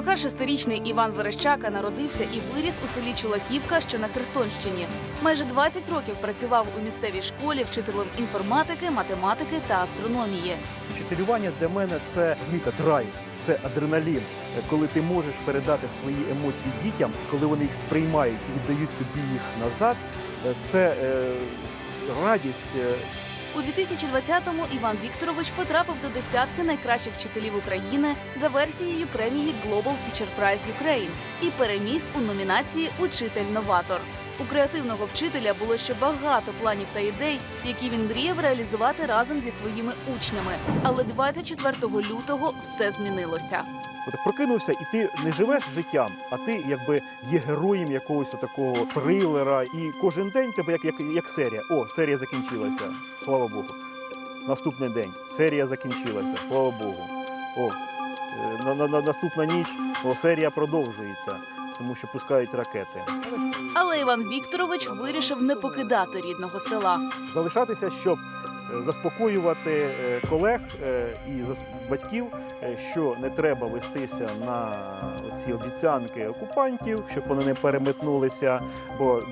46-річний Іван Верещака народився і виріс у селі Чулаківка, що на Херсонщині. Майже 20 років працював у місцевій школі вчителем інформатики, математики та астрономії. Вчителювання для мене це зміта драйв, це адреналін. Коли ти можеш передати свої емоції дітям, коли вони їх сприймають і віддають тобі їх назад, е, це е, радість. У 2020-му Іван Вікторович потрапив до десятки найкращих вчителів України за версією премії Global Teacher Prize Ukraine і переміг у номінації Учитель-новатор. У креативного вчителя було ще багато планів та ідей, які він мріяв реалізувати разом зі своїми учнями. Але 24 лютого все змінилося. От прокинувся, і ти не живеш життям, а ти якби є героєм якогось такого трилера. І кожен день тебе як, як, як серія. О, серія закінчилася. Слава Богу. Наступний день. Серія закінчилася. Слава Богу. О, е, на, на, на наступна ніч о, серія продовжується, тому що пускають ракети. Але Іван Вікторович вирішив не покидати рідного села. залишатися, щоб заспокоювати е, колег е, і батьків, е, що не треба вестися на ці обіцянки окупантів, щоб вони не переметнулися, бо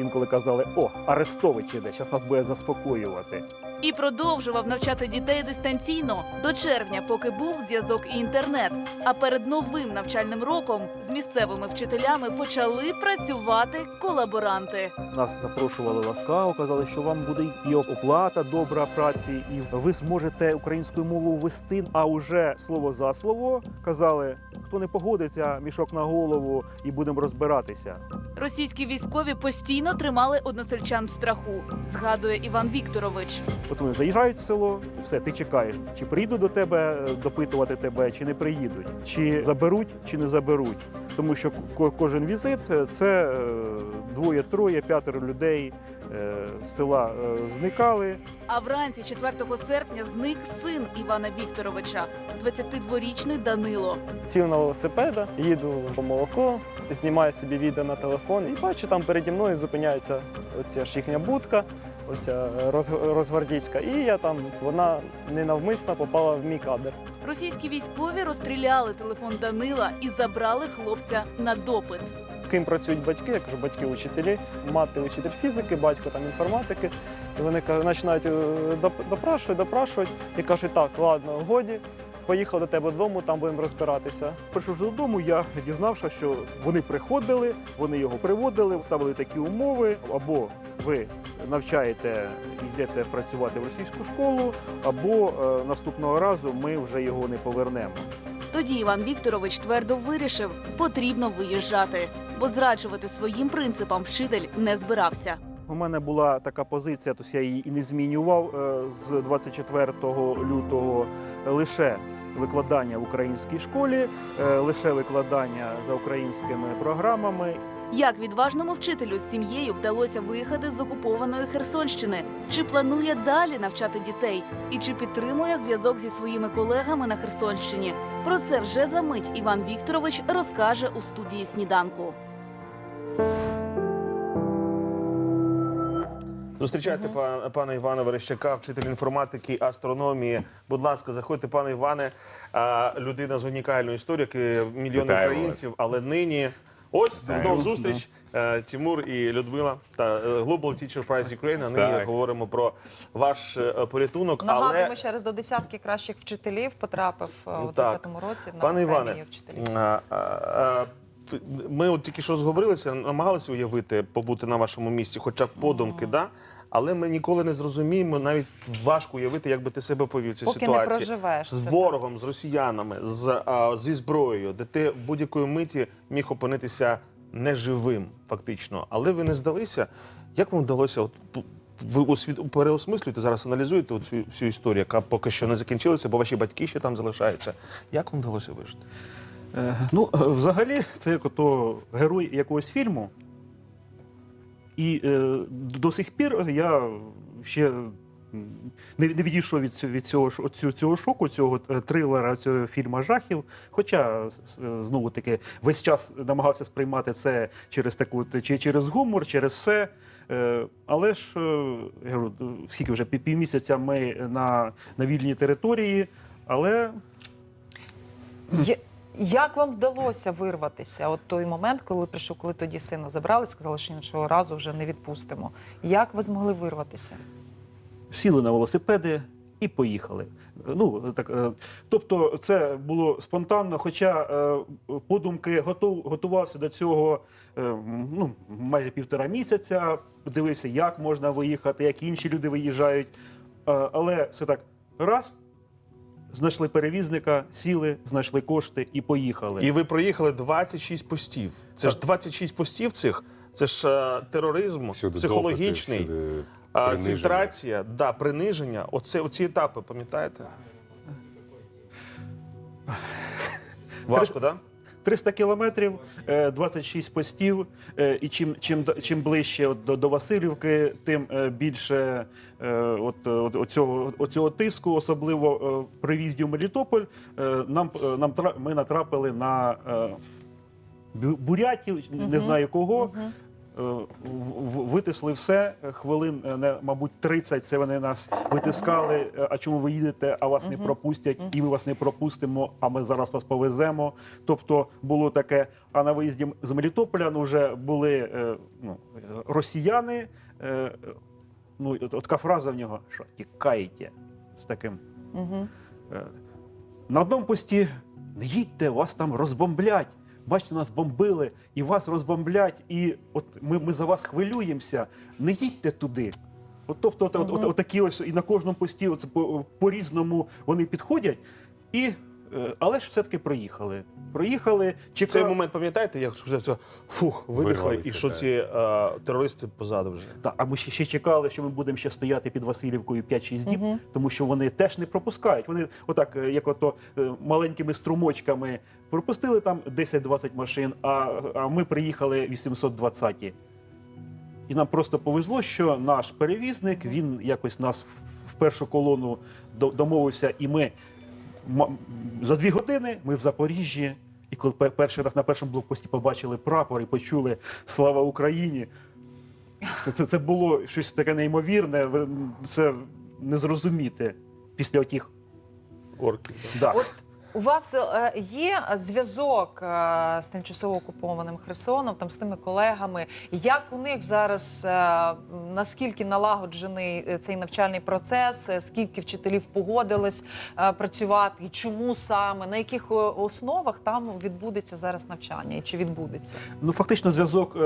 інколи казали: о, Арестович іде, зараз нас буде заспокоювати. І продовжував навчати дітей дистанційно до червня, поки був зв'язок і інтернет. А перед новим навчальним роком з місцевими вчителями почали працювати колаборанти. Нас запрошували ласкаво, казали, що вам буде і оплата добра праці, і ви зможете українською мовою вести. А уже слово за слово казали, хто не погодиться, мішок на голову, і будемо розбиратися. Російські військові постійно тримали односельчан в страху, згадує Іван Вікторович. От вони заїжджають в село, все, ти чекаєш, чи приїдуть до тебе е, допитувати тебе, чи не приїдуть, чи заберуть, чи не заберуть. Тому що ко- кожен візит е, це е, двоє, троє, п'ятеро людей села е, зникали. А вранці 4 серпня зник син Івана Вікторовича, 22-річний Данило. Сів на велосипеда, їду по молоко, знімаю собі відео на телефон і бачу, там переді мною зупиняється оця ж їхня будка, оця роз- розгвардійська. І я там, вона ненавмисно попала в мій кадр. Російські військові розстріляли телефон Данила і забрали хлопця на допит. Ким працюють батьки, я кажу, батьки учителі, мати учитель фізики, батько там інформатики. І вони кажуть, починають е, допрашувати, допрашувати і кажуть, так, ладно, годі, поїхав до тебе додому, там будемо розбиратися. Прийшовши додому, я дізнався, що вони приходили, вони його приводили, ставили такі умови, або ви навчаєте, йдете працювати в російську школу, або е, наступного разу ми вже його не повернемо. Тоді Іван Вікторович твердо вирішив, потрібно виїжджати, бо зраджувати своїм принципам вчитель не збирався. У мене була така позиція, тобто я її і не змінював е, з 24 лютого лише викладання в українській школі, е, лише викладання за українськими програмами. Як відважному вчителю з сім'єю вдалося виїхати з окупованої Херсонщини? Чи планує далі навчати дітей? І чи підтримує зв'язок зі своїми колегами на Херсонщині? Про це вже за мить Іван Вікторович розкаже у студії сніданку. Зустрічайте пана, пана Івана Верещака, вчитель інформатики, астрономії. Будь ласка, заходьте, пане Іване. А, людина з унікальною історією, як мільйони Вітаю українців, але нині. Ось знову зустріч. Е, Тимур і Людмила та е, Global Teacher Prize Ukraine. А нині Так. говоримо про ваш е, порятунок. Нагадуємо Але ще раз до десятки кращих вчителів потрапив е, у Так. 20-му році на Пане Іване, премію вчителів. а, а, а, ми от тільки що зговорилися, намагалися уявити, побути на вашому місці, хоча б подумки, да? але ми ніколи не зрозуміємо, навіть важко уявити, як би ти себе повів в цій Поки не ситуації. проживеш з це, ворогом, з росіянами, з, а, зі зброєю, де ти в будь-якої миті міг опинитися неживим, фактично. Але ви не здалися. Як вам вдалося? От, ви освіт... переосмислюєте зараз, аналізуєте цю всю історію, яка поки що не закінчилася, бо ваші батьки ще там залишаються. Як вам вдалося вижити? Е, Ну, е, взагалі, це як ото герой якогось фільму. І е, до сих пір я ще не, відійшов від, цього- від цього, цю- цього шоку, цього е, трилера, цього фільму жахів. Хоча знову таки весь час намагався сприймати це через таку через гумор, через все. Але ж я говорю, скільки вже півмісяця ми на, на вільній території, але Є- Як вам вдалося вирватися? От той момент, коли прийшов, коли тоді сина забрали, сказали, що іншого разу вже не відпустимо. Як ви змогли вирватися? сіли на велосипеди і поїхали. Ну так, е, тобто, це було спонтанно, хоча е, подумки готов, готувався до цього е, ну, майже півтора місяця. Дивився, як можна виїхати, як інші люди виїжджають. Але все так раз. Знайшли перевізника, сіли, знайшли кошти і поїхали. І ви проїхали 26 постів. Це ж 26 постів цих. Це ж е, тероризм Всюди психологічний, допити, всюди приниження. фільтрація, да, приниження. Оце оці етапи, пам'ятаєте? Важко, так? Да? 300 кілометрів, е, 26 постів. е, І чим, чим, чим ближче до, до Васильівки, тим е, більше от, от, е, от, оцього, оцього тиску, особливо е, при в'їзді в Мелітополь, е, нам, е, нам ми натрапили на е, бурятів, не знаю кого. Е, Витисли все хвилин, е, мабуть, 30, Це вони нас витискали. е, А чому ви їдете? А вас не пропустять, і ми вас не пропустимо. А ми зараз вас повеземо. Тобто було таке. А на виїзді з Мелітополя ну, вже були е, ну, е, росіяни. е, Ну, от, така фраза в нього, що тікаєте з таким. Угу. Е, На одному пості не їдьте, вас там розбомблять. Бачите, нас бомбили, і вас розбомблять, і от ми, ми за вас хвилюємося. Не їдьте туди. От, тобто, от, от, от, от такі ось і на кожному пості оце по, по-різному вони підходять. І, е, але ж все-таки проїхали. Проїхали, чекали. Цей момент пам'ятаєте, як вже все фух, видихли, і що ці е, терористи позаду вже. Так, а ми ще, ще чекали, що ми будемо ще стояти під Васильівкою 5-6 діб, тому що вони теж не пропускають. Вони отак, е, як ото маленькими струмочками пропустили там 10-20 машин, а, а ми приїхали 820. І нам просто повезло, що наш перевізник він якось нас в- першу колону домовився, і ми за дві години ми в Запоріжжі. І коли перший раз на першому блокпості побачили прапор і почули Слава Україні, це, це, це було щось таке неймовірне. Це не зрозуміти після отих. Орки. Да. От у вас е, є зв'язок е, з тимчасово окупованим Херсоном, там з тими колегами. Як у них зараз е, наскільки налагоджений цей навчальний процес? Скільки вчителів погодились працювати? І чому саме на яких основах там відбудеться зараз навчання? І чи відбудеться? Ну, фактично, зв'язок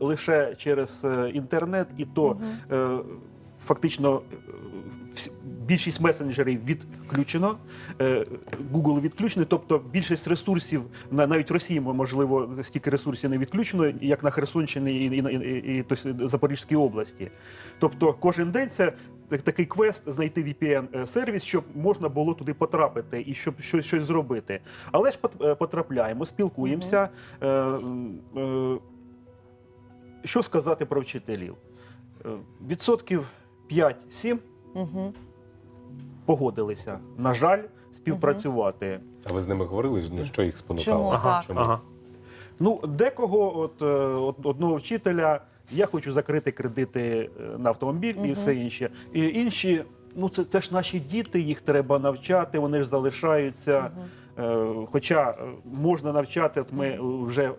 лише через інтернет, і то е, фактично більшість месенджерів відключено, е, Google відключений, тобто більшість ресурсів, навіть в Росії, можливо, стільки ресурсів не відключено, як на Херсонщині і, і, і, і, тобто, Запорізькій області. Тобто кожен день це такий квест знайти VPN-сервіс, щоб можна було туди потрапити і щоб щось, щось зробити. Але ж е, потрапляємо, спілкуємося. Е, е, що сказати про вчителів? Е, Відсотків 5-7 Угу. Погодилися, на жаль, співпрацювати. А ви з ними говорили, ну, що їх спонукало? Чому так? Чому? Ага. Ну, декого, от, е, от одного вчителя, я хочу закрити кредити е, на автомобіль і все інше. І інші, ну це теж наші діти, їх треба навчати, вони ж залишаються. Е, Хоча е, можна навчати, от ми вже е,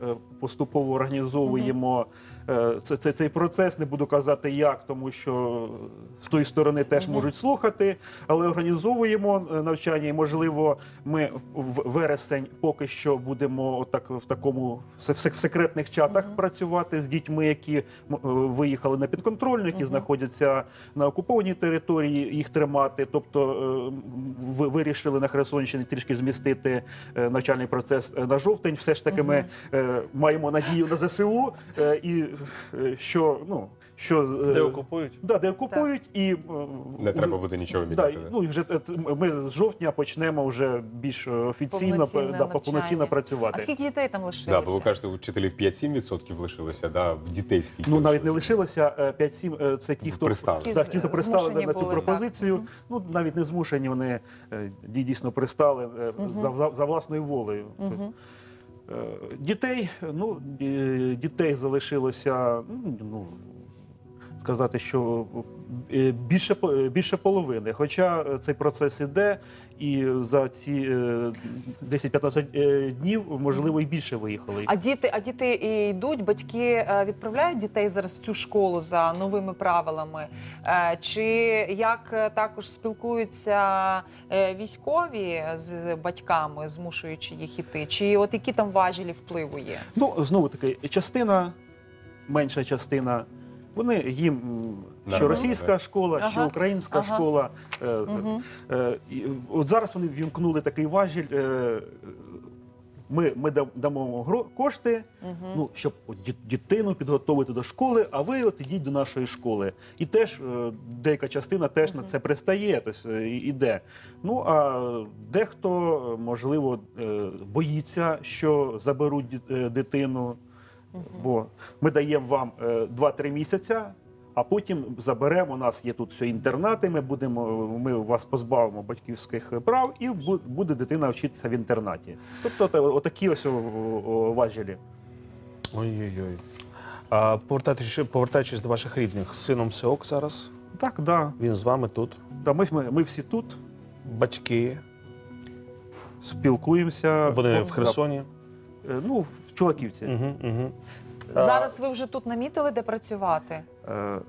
поступово організовуємо е, це, це, цей процес, не буду казати як, тому що з тої сторони теж можуть слухати, але організовуємо е, навчання, і можливо, ми в вересень поки що будемо отак в такому в сек- в секретних чатах працювати з дітьми, які е, виїхали на підконтрольну, які знаходяться на окупованій території, їх тримати. Тобто ви- вирішили на Херсонщині трішки змістити навчальний процес на жовтень. Все ж таки, ми е, маємо надію на ЗСУ е, і е, що ну. що е, Де окупують? Да, де окупують, і е, Не уже- треба буде нічого Да, міняти. да? ну і вже ми з жовтня почнемо вже більш офіційно да, повноцінно працювати. А скільки дітей там Да, бо ви кажете, учителів 5-7% лишилося, да, в дітей скільки Ну навіть не лишилося? лишилося е, 5-7, е, це ті, хто Пристали. Да, ті, хто пристали на цю були, пропозицію. Мгм. Ну навіть не змушені, вони дійсно пристали е, за, за, за власною волею. Мгм. Е, Дітей, ну дітей залишилося, ну сказати, що е, більше е, більше половини. Хоча е, цей процес іде, і за ці е, 10-15 е, днів можливо і більше виїхали. А діти, а діти і йдуть, батьки відправляють дітей зараз в цю школу за новими правилами. Чи як також спілкуються військові з батьками, змушуючи їх іти? Чи от які там важелі впливу є? Ну, знову таки, частина, менша частина, вони їм що російська школа, Ага, що українська ага. школа. Е, Мгм. е, От зараз вони ввімкнули такий важіль. е, Ми, ми дамо гро- кошти, ну, щоб от ді- дитину підготовити до школи, а ви от ідіть до нашої школи. І теж е, деяка частина теж на це пристає, тобто е, іде. Ну а дехто, можливо, е, боїться, що заберуть дитину. Бо ми даємо вам е, 2-3 місяця, а потім заберемо. У нас є тут все інтернати. Ми будемо, ми вас позбавимо батьківських прав, і буде дитина вчитися в інтернаті. Тобто, отакі ось важелі. Ой-ой-ой. А повертаючись, повертаючись до ваших рідних, з сином все ок зараз. Так, да. Він з вами тут. да ми, ми, ми всі тут Батьки. спілкуємося. Вони в Херсоні. Е, Ну, в Чулаківці. Угу, угу. Зараз ви вже тут намітили, де працювати Е,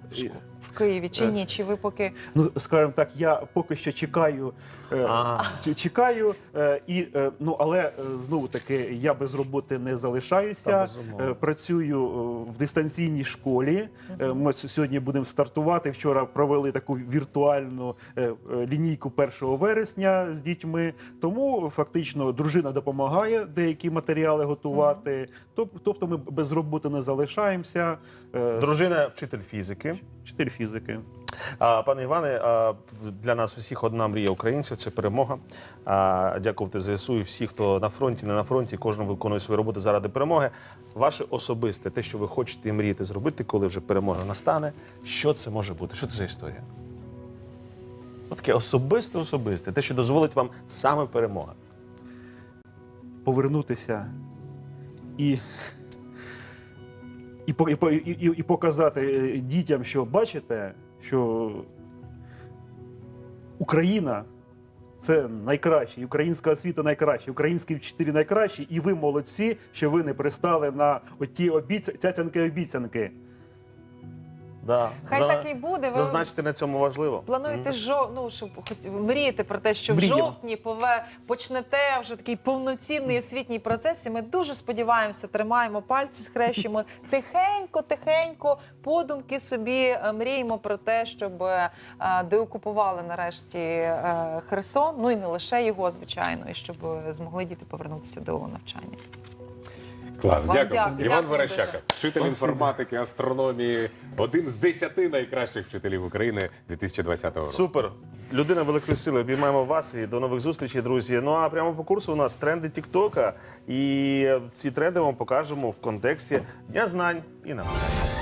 в Києві чи Е. ні? Чи ви поки Ну, скажімо так, я поки що чекаю, е, А. чекаю, е, і ну але знову таки я без роботи не залишаюся. Працюю в дистанційній школі. Ми сьогодні будемо стартувати. Вчора провели таку віртуальну лінійку 1 вересня з дітьми. Тому фактично дружина допомагає деякі матеріали готувати. Тобто ми без роботи не залишаємося. Дружина вчитель фізики. Чотири фізики. А, пане Іване, а, для нас усіх одна мрія українців це перемога. А, дякувати ЗСУ і всі, хто на фронті, не на фронті, кожен виконує свою роботу заради перемоги. Ваше особисте, те, що ви хочете і мрієте зробити, коли вже перемога настане. Що це може бути? Що це за історія? От таке особисте, особисте, те, що дозволить вам саме перемога. повернутися і, і, і, і, і показати е, дітям, що бачите, що Україна це найкраще, українська освіта найкраща, українські вчителі найкращі, і ви молодці, що ви не пристали на оті обіцянки обіцянки. Да. хай За- так і буде. Ви Зазначити на цьому важливо. Плануєте жо... ну, щоб хоч мрієте про те, що Мріємо. в жовтні пове... почнете вже такий повноцінний освітній процес. І ми дуже сподіваємося, тримаємо пальці, схрещуємо тихенько, тихенько, подумки собі е, мріємо про те, щоб е, деокупували нарешті е, Херсон. Ну і не лише його, звичайно, і щоб е, змогли діти повернутися до навчання. Клас, Вам дякую. дякую. Іван Дякую Верещака, вчитель Спасибо. інформатики, астрономії, один з десяти найкращих вчителів України 2020 року. Супер. Людина великої сили. Обіймаємо вас і до нових зустрічей, друзі. Ну а прямо по курсу у нас тренди Тіктока. І ці тренди вам покажемо в контексті Дня знань і навчання.